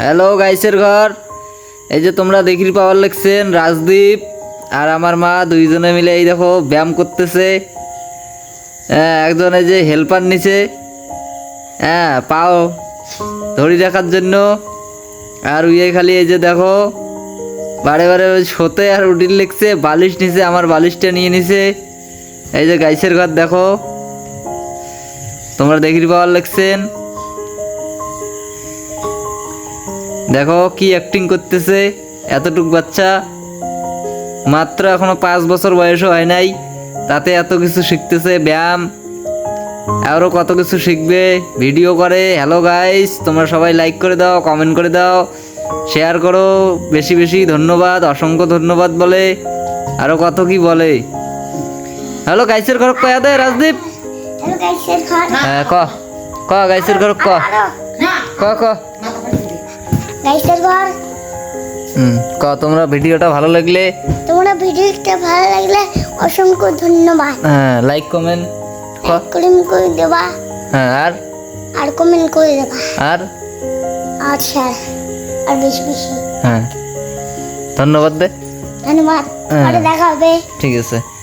Hello গাইসের ঘর। এই যে তোমরা দেখির পাওয়ার লিখছেন রাজদীপ আর আমার মা দুইজনে মিলে এই দেখো ব্যায়াম করতেছে। হ্যাঁ একজন এই যে হেল্পার নিচে হ্যাঁ পাও ধরি রাখার জন্য। আর উইয়ে খালি এই যে দেখো, বারে বারে শোতে আর রুটিন লিখছে, বালিশ নিছে, আমার বালিশটা নিয়ে নিছে। এই যে গাইসের ঘর দেখো। তোমরা দেখির পাওয়ার লিখছেন দেখো কি অ্যাক্টিং করতেছে এতটুক বাচ্চা। মাত্র এখনও পাঁচ বছর বয়সও হয় নাই তাতে এত কিছু শিখতেছে ব্যায়াম। আরও কত কিছু শিখবে ভিডিও করে। হ্যালো গাইস তোমরা সবাই লাইক করে দাও কমেন্ট করে দাও শেয়ার করো। বেশি বেশি ধন্যবাদ অসংখ্য ধন্যবাদ বলে। আরও কত কি বলে। হ্যালো গাইসের ঘর কয়া দে রাজদীপ? হ্যাঁ ক। ক গাইসের ঘর ক। ক ক। ঘর? হুম ক তোমরা ভিডিওটা ভালো লাগলে? তোমরা ভিডিওটা ভালো লাগলে অসংখ্য ধন্যবাদ। হ্যাঁ লাইক কমেন্ট কমেন্ট করে দেবা। হ্যাঁ আর? আর কমেন্ট করে দেবা। আর? আচ্ছা আর বেশি বেশি। হ্যাঁ। ধন্যবাদ দে। ধন্যবাদ। হ্যাঁ। পরে দেখা হবে। ঠিক আছে।